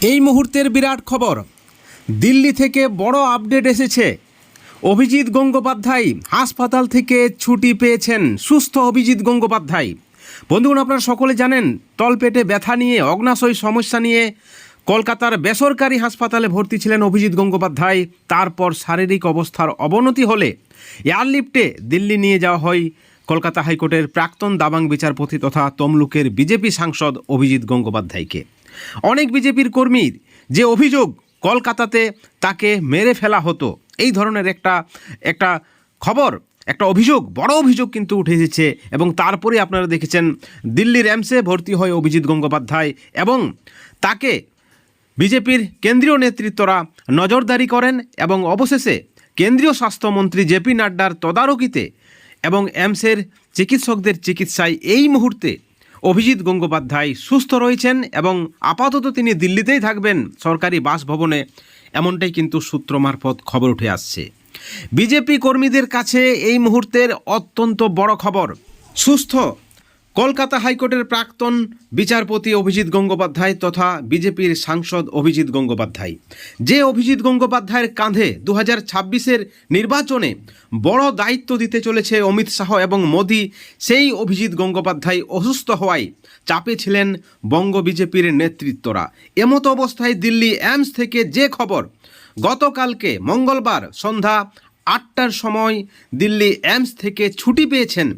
এই মুহূর্তের বিরাট খবর। দিল্লি থেকে বড় আপডেট এসেছে। অভিজিৎ গঙ্গোপাধ্যায় হাসপাতাল থেকে ছুটি পেয়েছেন সুস্থ অভিজিৎ গঙ্গোপাধ্যায়। বন্ধুগণ, আপনারা সকলে জানেন, তলপেটে ব্যথা নিয়ে, অগ্নাশয় সমস্যা নিয়ে কলকাতার বেসরকারি হাসপাতালে ভর্তি ছিলেন অভিজিৎ গঙ্গোপাধ্যায়। তারপর শারীরিক অবস্থার অবনতি হলে এয়ারলিফটে দিল্লি নিয়ে যাওয়া হয়। কলকাতা হাইকোর্টের প্রাক্তন দাবাং বিচারপতি তথা তমলুকের বিজেপি সাংসদ অভিজিৎ গঙ্গোপাধ্যায়কে। অনেক বিজেপির কর্মীর যে অভিযোগ কলকাতাতে তাকে মেরে ফেলা হতো, এই ধরনের একটা একটা খবর, একটা অভিযোগ, বড় অভিযোগ কিন্তু উঠে এসেছে এবং তারপরে আপনারা দেখেছেন দিল্লির এমসে ভর্তি হয় অভিজিৎ গঙ্গোপাধ্যায় এবং তাকে বিজেপির কেন্দ্রীয় নেতৃত্বরা নজরদারি করেন এবং অবশেষে কেন্দ্রীয় স্বাস্থ্যমন্ত্রী জেপি নাড্ডার তদারকিতে এবং এমসের চিকিৎসকদের চিকিৎসায় এই মুহূর্তে অভিজিৎ গঙ্গোপাধ্যায় সুস্থ রয়েছেন এবং আপাতত তিনি দিল্লিতেই থাকবেন সরকারি বাসভবনে। এমনটাই কিন্তু সূত্র মারফত খবর উঠে আসছে। বিজেপি কর্মীদের কাছে এই মুহূর্তের অত্যন্ত বড় খবর। সুস্থ কলকাতা হাইকোর্টের প্রাক্তন বিচারপতি অভিজিৎ গঙ্গোপাধ্যায় তথা বিজেপির সাংসদ অভিজিৎ গঙ্গোপাধ্যায়। যে অভিজিৎ গঙ্গোপাধ্যায়ের কাঁধে দু হাজার ছাব্বিশের নির্বাচনে বড় দায়িত্ব দিতে চলেছে অমিত শাহ এবং মোদি, সেই অভিজিৎ গঙ্গোপাধ্যায় অসুস্থ হওয়ায় চাপে ছিলেন বঙ্গ বিজেপির নেতৃত্বরা। এমতো অবস্থায় দিল্লি এমস থেকে যে খবর, গতকালকে মঙ্গলবার সন্ধ্যা আটটার সময় দিল্লি এমস থেকে ছুটি পেয়েছেন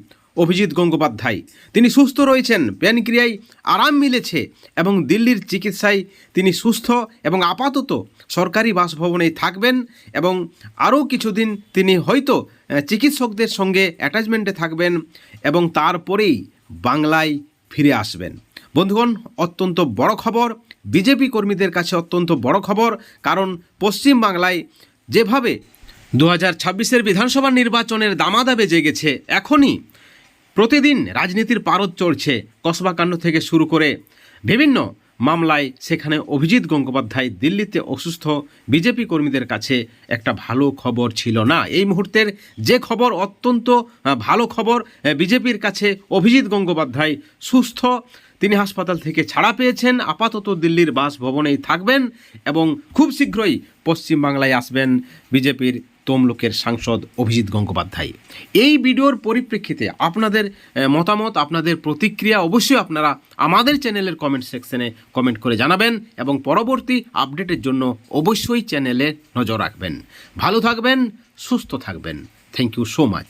অভিজিৎ গঙ্গোপাধ্যায়। তিনি সুস্থ রয়েছেন, প্যানক্রিয়ায় আরাম মিলেছে এবং দিল্লির চিকিৎসায় তিনি সুস্থ এবং আপাতত সরকারি বাসভবনেই থাকবেন এবং আরও কিছুদিন তিনি হয়তো চিকিৎসকদের সঙ্গে অ্যাটাচমেন্টে থাকবেন এবং তারপরেই বাংলায় ফিরে আসবেন। বন্ধুগণ, অত্যন্ত বড় খবর, বিজেপি কর্মীদের কাছে অত্যন্ত বড় খবর, কারণ পশ্চিম বাংলায় যেভাবে দু হাজার বিধানসভা নির্বাচনের দামাদা বেজে গেছে এখনই প্রতিদিন রাজনীতির পারদ চড়ছে কসবাকাণ্ড থেকে শুরু করে বিভিন্ন মামলায়। সেখানে অভিজিৎ গঙ্গোপাধ্যায় দিল্লিতে অসুস্থ বিজেপি কর্মীদের কাছে একটা ভালো খবর ছিল না। এই মুহূর্তের যে খবর, অত্যন্ত ভালো খবর বিজেপির কাছে অভিজিৎ গঙ্গোপাধ্যায় সুস্থ। তিনি হাসপাতাল থেকে ছাড়া পেয়েছেন। আপাতত দিল্লির বাসভবনেই থাকবেন এবং খুব শীঘ্রই পশ্চিমবাংলায় আসবেন বিজেপির তমলুকের সাংসদ অভিজিৎ গঙ্গোপাধ্যায়। এই ভিডিওর পরিপ্রেক্ষিতে আপনাদের মতামত, আপনাদের প্রতিক্রিয়া অবশ্যই আপনারা আমাদের চ্যানেলের কমেন্ট সেকশনে কমেন্ট করে জানাবেন এবং পরবর্তী আপডেটের জন্য অবশ্যই চ্যানেলে নজর রাখবেন। ভালো থাকবেন, সুস্থ থাকবেন। Thank you so much